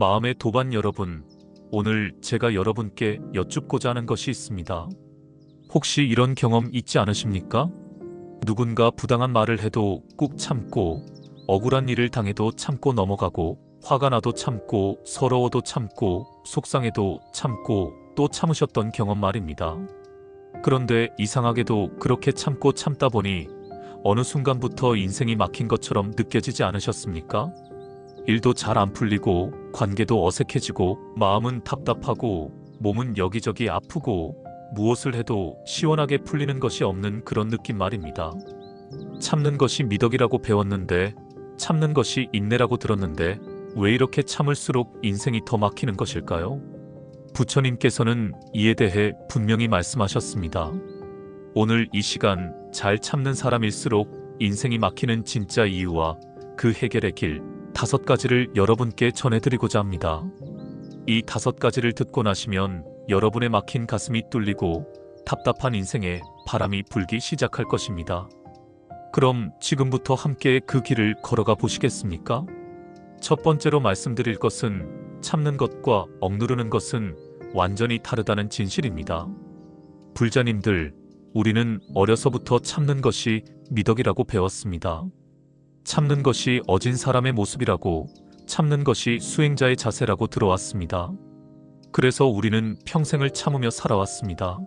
마음의 도반 여러분, 오늘 제가 여러분께 여쭙고자 하는 것이 있습니다. 혹시 이런 경험 있지 않으십니까? 누군가 부당한 말을 해도 꾹 참고, 억울한 일을 당해도 참고 넘어가고, 화가 나도 참고, 서러워도 참고, 속상해도 참고, 또 참으셨던 경험 말입니다. 그런데 이상하게도 그렇게 참고 참다 보니 어느 순간부터 인생이 막힌 것처럼 느껴지지 않으셨습니까? 일도 잘 안 풀리고 관계도 어색해지고 마음은 답답하고 몸은 여기저기 아프고 무엇을 해도 시원하게 풀리는 것이 없는 그런 느낌 말입니다. 참는 것이 미덕이라고 배웠는데 참는 것이 인내라고 들었는데 왜 이렇게 참을수록 인생이 더 막히는 것일까요? 부처님께서는 이에 대해 분명히 말씀하셨습니다. 오늘 이 시간 잘 참는 사람일수록 인생이 막히는 진짜 이유와 그 해결의 길 다섯 가지를 여러분께 전해드리고자 합니다. 이 다섯 가지를 듣고 나시면 여러분의 막힌 가슴이 뚫리고 답답한 인생에 바람이 불기 시작할 것입니다. 그럼 지금부터 함께 그 길을 걸어가 보시겠습니까? 첫 번째로 말씀드릴 것은 참는 것과 억누르는 것은 완전히 다르다는 진실입니다. 불자님들, 우리는 어려서부터 참는 것이 미덕이라고 배웠습니다. 참는 것이 어진 사람의 모습이라고, 참는 것이 수행자의 자세라고 들어왔습니다. 그래서 우리는 평생을 참으며 살아왔습니다.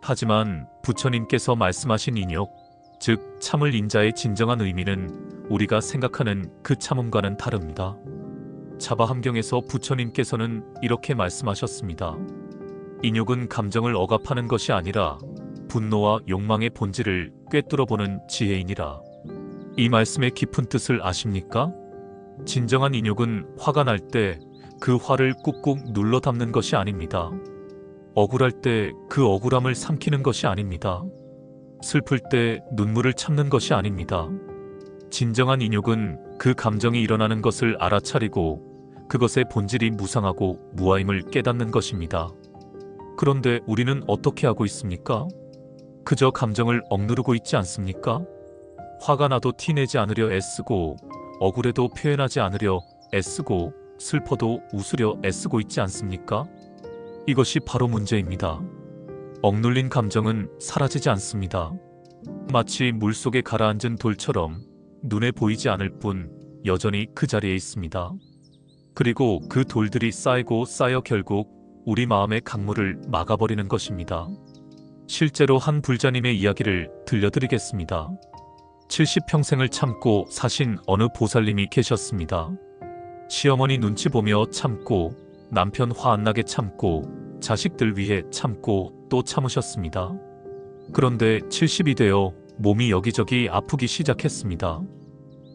하지만 부처님께서 말씀하신 인욕, 즉 참을 인자의 진정한 의미는 우리가 생각하는 그 참음과는 다릅니다. 자바함경에서 부처님께서는 이렇게 말씀하셨습니다. 인욕은 감정을 억압하는 것이 아니라 분노와 욕망의 본질을 꿰뚫어보는 지혜이니라. 이 말씀의 깊은 뜻을 아십니까? 진정한 인욕은 화가 날 때 그 화를 꾹꾹 눌러 담는 것이 아닙니다. 억울할 때 그 억울함을 삼키는 것이 아닙니다. 슬플 때 눈물을 참는 것이 아닙니다. 진정한 인욕은 그 감정이 일어나는 것을 알아차리고 그것의 본질이 무상하고 무아임을 깨닫는 것입니다. 그런데 우리는 어떻게 하고 있습니까? 그저 감정을 억누르고 있지 않습니까? 화가 나도 티내지 않으려 애쓰고 억울해도 표현하지 않으려 애쓰고 슬퍼도 웃으려 애쓰고 있지 않습니까? 이것이 바로 문제입니다. 억눌린 감정은 사라지지 않습니다. 마치 물속에 가라앉은 돌처럼 눈에 보이지 않을 뿐 여전히 그 자리에 있습니다. 그리고 그 돌들이 쌓이고 쌓여 결국 우리 마음의 강물을 막아버리는 것입니다. 실제로 한 불자님의 이야기를 들려드리겠습니다. 70평생을 참고 사신 어느 보살님이 계셨습니다. 시어머니 눈치 보며 참고 남편 화 안 나게 참고 자식들 위해 참고 또 참으셨습니다. 그런데 70이 되어 몸이 여기저기 아프기 시작했습니다.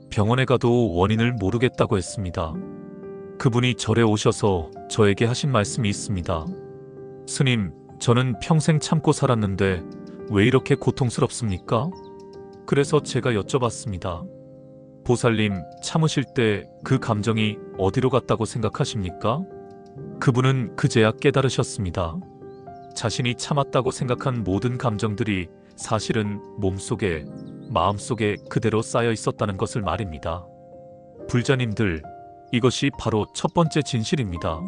병원에 가도 원인을 모르겠다고 했습니다. 그분이 절에 오셔서 저에게 하신 말씀이 있습니다. 스님, 저는 평생 참고 살았는데 왜 이렇게 고통스럽습니까? 그래서 제가 여쭤봤습니다. 보살님, 참으실 때 그 감정이 어디로 갔다고 생각하십니까? 그분은 그제야 깨달으셨습니다. 자신이 참았다고 생각한 모든 감정들이 사실은 몸속에, 마음속에 그대로 쌓여 있었다는 것을 말입니다. 불자님들, 이것이 바로 첫 번째 진실입니다.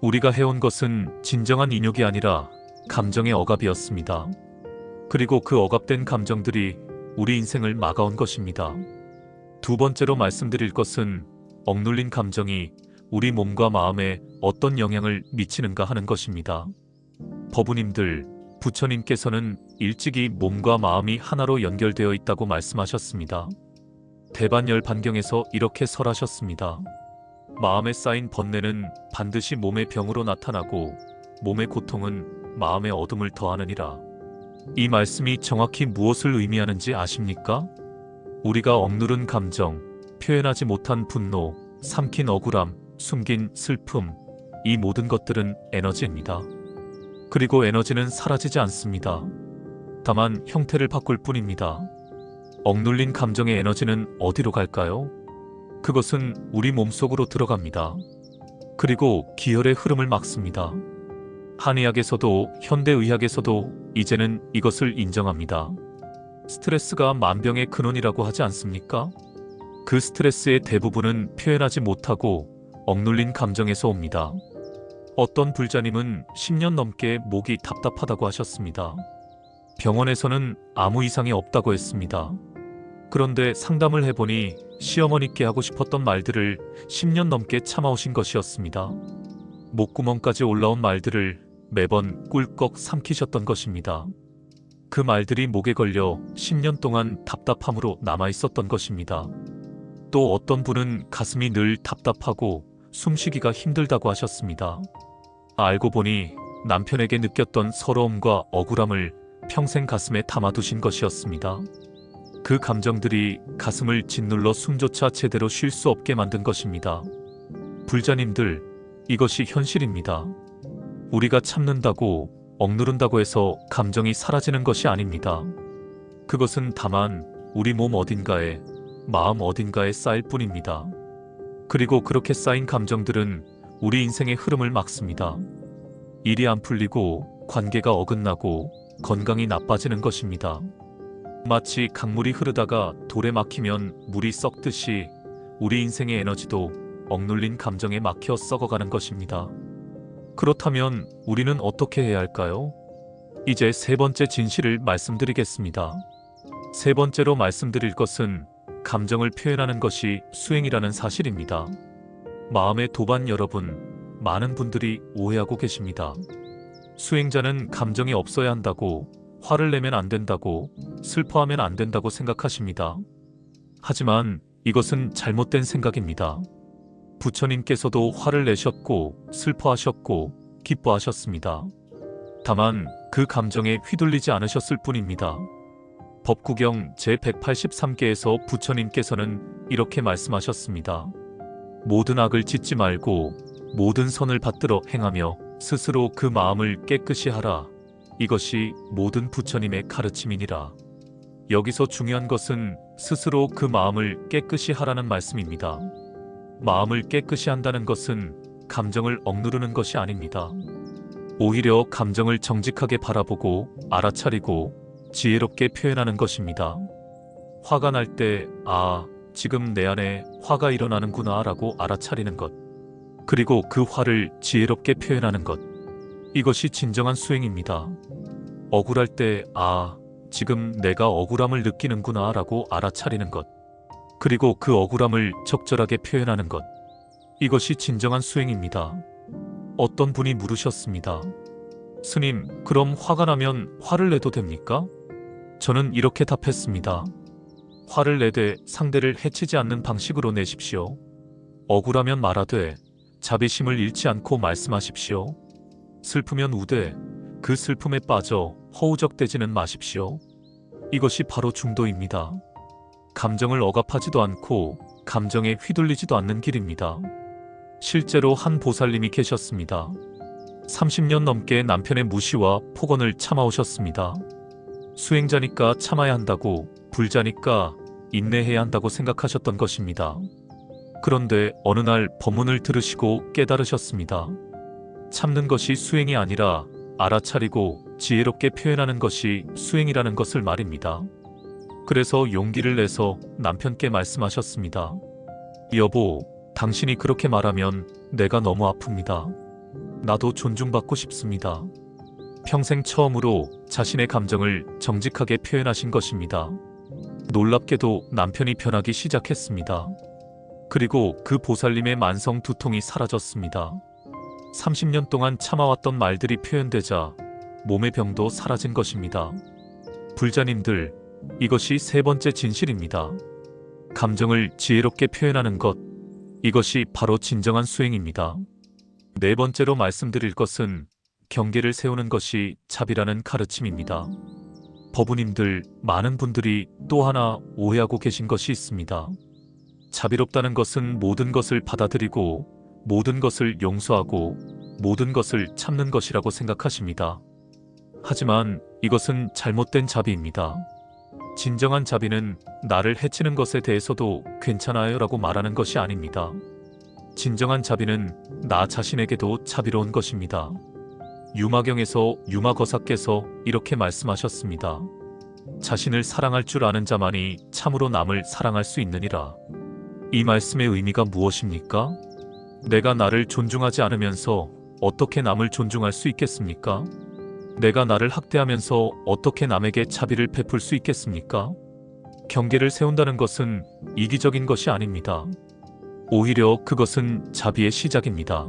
우리가 해온 것은 진정한 인욕이 아니라 감정의 억압이었습니다. 그리고 그 억압된 감정들이 우리 인생을 막아온 것입니다. 두 번째로 말씀드릴 것은 억눌린 감정이 우리 몸과 마음에 어떤 영향을 미치는가 하는 것입니다. 법우님들, 부처님께서는 일찍이 몸과 마음이 하나로 연결되어 있다고 말씀하셨습니다. 대반열 반경에서 이렇게 설하셨습니다. 마음에 쌓인 번뇌는 반드시 몸의 병으로 나타나고 몸의 고통은 마음의 어둠을 더하느니라. 이 말씀이 정확히 무엇을 의미하는지 아십니까? 우리가 억누른 감정, 표현하지 못한 분노, 삼킨 억울함, 숨긴 슬픔, 이 모든 것들은 에너지입니다. 그리고 에너지는 사라지지 않습니다. 다만 형태를 바꿀 뿐입니다. 억눌린 감정의 에너지는 어디로 갈까요? 그것은 우리 몸속으로 들어갑니다. 그리고 기혈의 흐름을 막습니다. 한의학에서도 현대의학에서도 이제는 이것을 인정합니다. 스트레스가 만병의 근원이라고 하지 않습니까? 그 스트레스의 대부분은 표현하지 못하고 억눌린 감정에서 옵니다. 어떤 불자님은 10년 넘게 목이 답답하다고 하셨습니다. 병원에서는 아무 이상이 없다고 했습니다. 그런데 상담을 해보니 시어머니께 하고 싶었던 말들을 10년 넘게 참아오신 것이었습니다. 목구멍까지 올라온 말들을 매번 꿀꺽 삼키셨던 것입니다. 그 말들이 목에 걸려 10년 동안 답답함으로 남아 있었던 것입니다. 또 어떤 분은 가슴이 늘 답답하고 숨쉬기가 힘들다고 하셨습니다. 알고 보니 남편에게 느꼈던 서러움과 억울함을 평생 가슴에 담아두신 것이었습니다. 그 감정들이 가슴을 짓눌러 숨조차 제대로 쉴 수 없게 만든 것입니다. 불자님들, 이것이 현실입니다. 우리가 참는다고 억누른다고 해서 감정이 사라지는 것이 아닙니다. 그것은 다만 우리 몸 어딘가에 마음 어딘가에 쌓일 뿐입니다. 그리고 그렇게 쌓인 감정들은 우리 인생의 흐름을 막습니다. 일이 안 풀리고 관계가 어긋나고 건강이 나빠지는 것입니다. 마치 강물이 흐르다가 돌에 막히면 물이 썩듯이 우리 인생의 에너지도 억눌린 감정에 막혀 썩어가는 것입니다. 그렇다면 우리는 어떻게 해야 할까요? 이제 세 번째 진실을 말씀드리겠습니다. 세 번째로 말씀드릴 것은 감정을 표현하는 것이 수행이라는 사실입니다. 마음의 도반 여러분, 많은 분들이 오해하고 계십니다. 수행자는 감정이 없어야 한다고, 화를 내면 안 된다고, 슬퍼하면 안 된다고 생각하십니다. 하지만 이것은 잘못된 생각입니다. 부처님께서도 화를 내셨고, 슬퍼하셨고, 기뻐하셨습니다. 다만 그 감정에 휘둘리지 않으셨을 뿐입니다. 법구경 제183개에서 부처님께서는 이렇게 말씀하셨습니다. 모든 악을 짓지 말고 모든 선을 받들어 행하며 스스로 그 마음을 깨끗이 하라. 이것이 모든 부처님의 가르침이니라. 여기서 중요한 것은 스스로 그 마음을 깨끗이 하라는 말씀입니다. 마음을 깨끗이 한다는 것은 감정을 억누르는 것이 아닙니다. 오히려 감정을 정직하게 바라보고 알아차리고 지혜롭게 표현하는 것입니다. 화가 날 때, 아, 지금 내 안에 화가 일어나는구나 라고 알아차리는 것. 그리고 그 화를 지혜롭게 표현하는 것. 이것이 진정한 수행입니다. 억울할 때, 아, 지금 내가 억울함을 느끼는구나 라고 알아차리는 것. 그리고 그 억울함을 적절하게 표현하는 것. 이것이 진정한 수행입니다. 어떤 분이 물으셨습니다. 스님, 그럼 화가 나면 화를 내도 됩니까? 저는 이렇게 답했습니다. 화를 내되 상대를 해치지 않는 방식으로 내십시오. 억울하면 말하되 자비심을 잃지 않고 말씀하십시오. 슬프면 우되 그 슬픔에 빠져 허우적대지는 마십시오. 이것이 바로 중도입니다. 감정을 억압하지도 않고 감정에 휘둘리지도 않는 길입니다. 실제로 한 보살님이 계셨습니다. 30년 넘게 남편의 무시와 폭언을 참아오셨습니다. 수행자니까 참아야 한다고, 불자니까 인내해야 한다고 생각하셨던 것입니다. 그런데 어느 날 법문을 들으시고 깨달으셨습니다. 참는 것이 수행이 아니라 알아차리고 지혜롭게 표현하는 것이 수행이라는 것을 말입니다. 그래서 용기를 내서 남편께 말씀하셨습니다. 여보, 당신이 그렇게 말하면 내가 너무 아픕니다. 나도 존중받고 싶습니다. 평생 처음으로 자신의 감정을 정직하게 표현하신 것입니다. 놀랍게도 남편이 변하기 시작했습니다. 그리고 그 보살님의 만성 두통이 사라졌습니다. 30년 동안 참아왔던 말들이 표현되자 몸의 병도 사라진 것입니다. 불자님들, 이것이 세 번째 진실입니다. 감정을 지혜롭게 표현하는 것, 이것이 바로 진정한 수행입니다. 네 번째로 말씀드릴 것은 경계를 세우는 것이 자비라는 가르침입니다. 법우님들, 많은 분들이 또 하나 오해하고 계신 것이 있습니다. 자비롭다는 것은 모든 것을 받아들이고 모든 것을 용서하고 모든 것을 참는 것이라고 생각하십니다. 하지만 이것은 잘못된 자비입니다. 진정한 자비는 나를 해치는 것에 대해서도 괜찮아요 라고 말하는 것이 아닙니다. 진정한 자비는 나 자신에게도 자비로운 것입니다. 유마경에서 유마거사께서 이렇게 말씀하셨습니다. 자신을 사랑할 줄 아는 자만이 참으로 남을 사랑할 수 있느니라. 이 말씀의 의미가 무엇입니까? 내가 나를 존중하지 않으면서 어떻게 남을 존중할 수 있겠습니까? 내가 나를 학대하면서 어떻게 남에게 자비를 베풀 수 있겠습니까? 경계를 세운다는 것은 이기적인 것이 아닙니다. 오히려 그것은 자비의 시작입니다.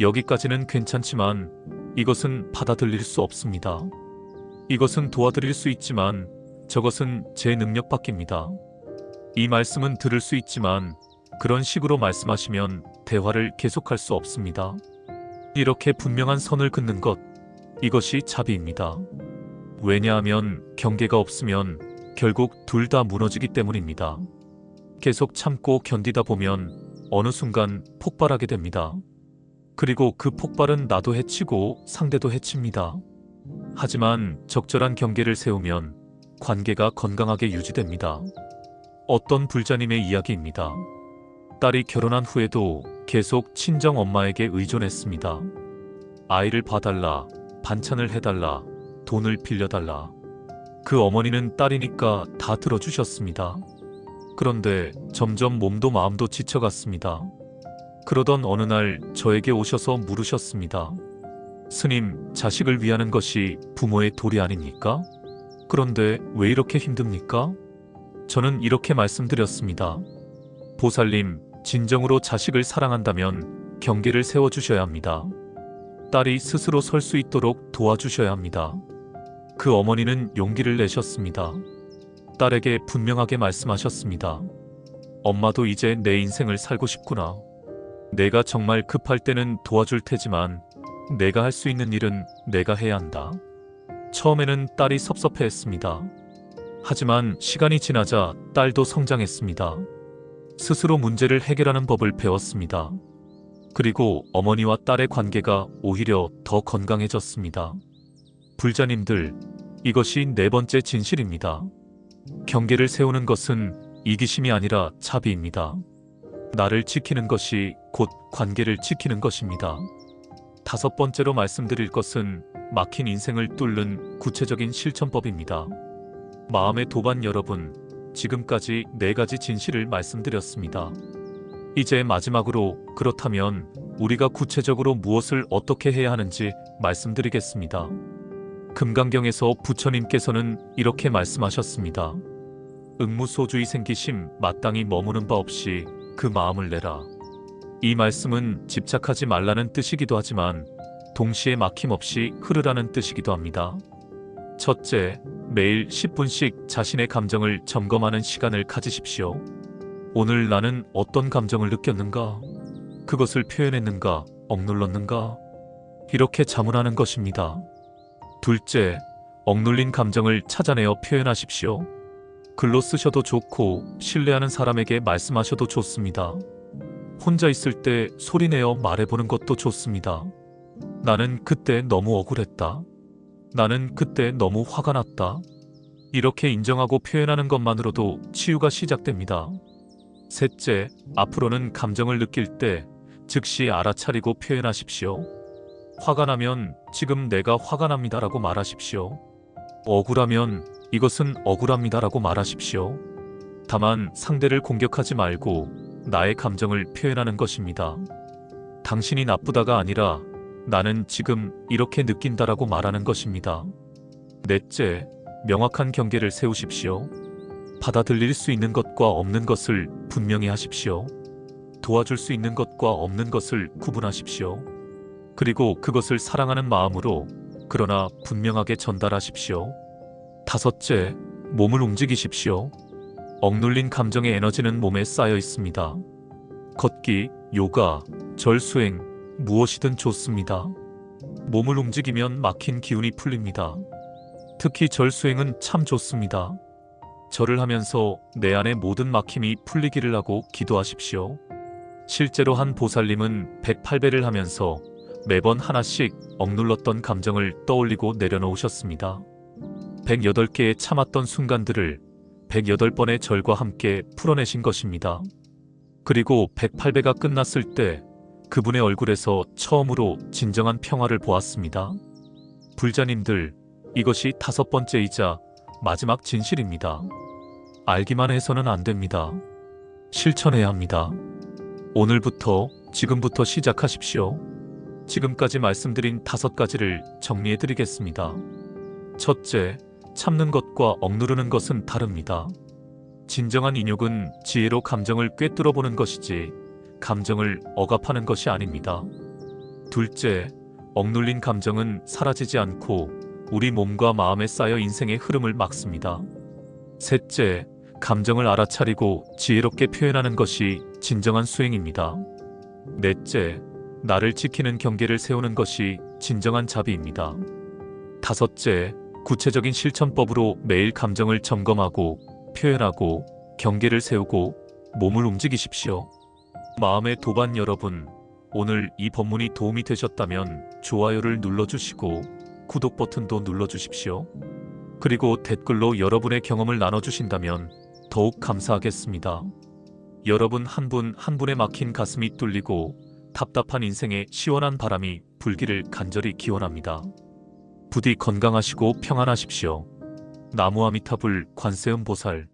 여기까지는 괜찮지만 이것은 받아들일 수 없습니다. 이것은 도와드릴 수 있지만 저것은 제 능력 밖입니다. 이 말씀은 들을 수 있지만 그런 식으로 말씀하시면 대화를 계속할 수 없습니다. 이렇게 분명한 선을 긋는 것, 이것이 자비입니다. 왜냐하면 경계가 없으면 결국 둘 다 무너지기 때문입니다. 계속 참고 견디다 보면 어느 순간 폭발하게 됩니다. 그리고 그 폭발은 나도 해치고 상대도 해칩니다. 하지만 적절한 경계를 세우면 관계가 건강하게 유지됩니다. 어떤 불자님의 이야기입니다. 딸이 결혼한 후에도 계속 친정 엄마에게 의존했습니다. 아이를 봐달라, 반찬을 해달라, 돈을 빌려달라. 그 어머니는 딸이니까 다 들어주셨습니다. 그런데 점점 몸도 마음도 지쳐갔습니다. 그러던 어느 날 저에게 오셔서 물으셨습니다. 스님, 자식을 위하는 것이 부모의 도리 아닙니까? 그런데 왜 이렇게 힘듭니까? 저는 이렇게 말씀드렸습니다. 보살님, 진정으로 자식을 사랑한다면 경계를 세워주셔야 합니다. 딸이 스스로 설 수 있도록 도와주셔야 합니다. 그 어머니는 용기를 내셨습니다. 딸에게 분명하게 말씀하셨습니다. 엄마도 이제 내 인생을 살고 싶구나. 내가 정말 급할 때는 도와줄 테지만 내가 할 수 있는 일은 내가 해야 한다. 처음에는 딸이 섭섭해 했습니다. 하지만 시간이 지나자 딸도 성장했습니다. 스스로 문제를 해결하는 법을 배웠습니다. 그리고 어머니와 딸의 관계가 오히려 더 건강해졌습니다. 불자님들, 이것이 네 번째 진실입니다. 경계를 세우는 것은 이기심이 아니라 자비입니다. 나를 지키는 것이 곧 관계를 지키는 것입니다. 다섯 번째로 말씀드릴 것은 막힌 인생을 뚫는 구체적인 실천법입니다. 마음의 도반 여러분, 지금까지 네 가지 진실을 말씀드렸습니다. 이제 마지막으로 그렇다면 우리가 구체적으로 무엇을 어떻게 해야 하는지 말씀드리겠습니다. 금강경에서 부처님께서는 이렇게 말씀하셨습니다. 응무소주의 생기심 마땅히 머무는 바 없이 그 마음을 내라. 이 말씀은 집착하지 말라는 뜻이기도 하지만 동시에 막힘없이 흐르라는 뜻이기도 합니다. 첫째, 매일 10분씩 자신의 감정을 점검하는 시간을 가지십시오. 오늘 나는 어떤 감정을 느꼈는가? 그것을 표현했는가? 억눌렀는가? 이렇게 자문하는 것입니다. 둘째, 억눌린 감정을 찾아내어 표현하십시오. 글로 쓰셔도 좋고 신뢰하는 사람에게 말씀하셔도 좋습니다. 혼자 있을 때 소리내어 말해보는 것도 좋습니다. 나는 그때 너무 억울했다. 나는 그때 너무 화가 났다. 이렇게 인정하고 표현하는 것만으로도 치유가 시작됩니다. 셋째, 앞으로는 감정을 느낄 때 즉시 알아차리고 표현하십시오. 화가 나면 지금 내가 화가 납니다라고 말하십시오. 억울하면 이것은 억울합니다라고 말하십시오. 다만 상대를 공격하지 말고 나의 감정을 표현하는 것입니다. 당신이 나쁘다가 아니라 나는 지금 이렇게 느낀다라고 말하는 것입니다. 넷째, 명확한 경계를 세우십시오. 받아들일 수 있는 것과 없는 것을 분명히 하십시오. 도와줄 수 있는 것과 없는 것을 구분하십시오. 그리고 그것을 사랑하는 마음으로 그러나 분명하게 전달하십시오. 다섯째, 몸을 움직이십시오. 억눌린 감정의 에너지는 몸에 쌓여 있습니다. 걷기, 요가, 절수행, 무엇이든 좋습니다. 몸을 움직이면 막힌 기운이 풀립니다. 특히 절수행은 참 좋습니다. 절을 하면서 내 안의 모든 막힘이 풀리기를 하고 기도하십시오. 실제로 한 보살님은 108배를 하면서 매번 하나씩 억눌렀던 감정을 떠올리고 내려놓으셨습니다. 108개의 참았던 순간들을 108번의 절과 함께 풀어내신 것입니다. 그리고 108배가 끝났을 때 그분의 얼굴에서 처음으로 진정한 평화를 보았습니다. 불자님들, 이것이 다섯 번째이자 마지막 진실입니다. 알기만 해서는 안 됩니다. 실천해야 합니다. 오늘부터 지금부터 시작하십시오. 지금까지 말씀드린 다섯 가지를 정리해 드리겠습니다. 첫째, 참는 것과 억누르는 것은 다릅니다. 진정한 인욕은 지혜로 감정을 꿰뚫어 보는 것이지 감정을 억압하는 것이 아닙니다. 둘째, 억눌린 감정은 사라지지 않고 우리 몸과 마음에 쌓여 인생의 흐름을 막습니다. 셋째, 감정을 알아차리고 지혜롭게 표현하는 것이 진정한 수행입니다. 넷째, 나를 지키는 경계를 세우는 것이 진정한 자비입니다. 다섯째, 구체적인 실천법으로 매일 감정을 점검하고 표현하고 경계를 세우고 몸을 움직이십시오. 마음의 도반 여러분, 오늘 이 법문이 도움이 되셨다면 좋아요를 눌러주시고 구독 버튼도 눌러주십시오. 그리고 댓글로 여러분의 경험을 나눠주신다면 더욱 감사하겠습니다. 여러분 한분한 분의 막힌 가슴이 뚫리고 답답한 인생에 시원한 바람이 불기를 간절히 기원합니다. 부디 건강하시고 평안하십시오. 나무아미타불 관세음보살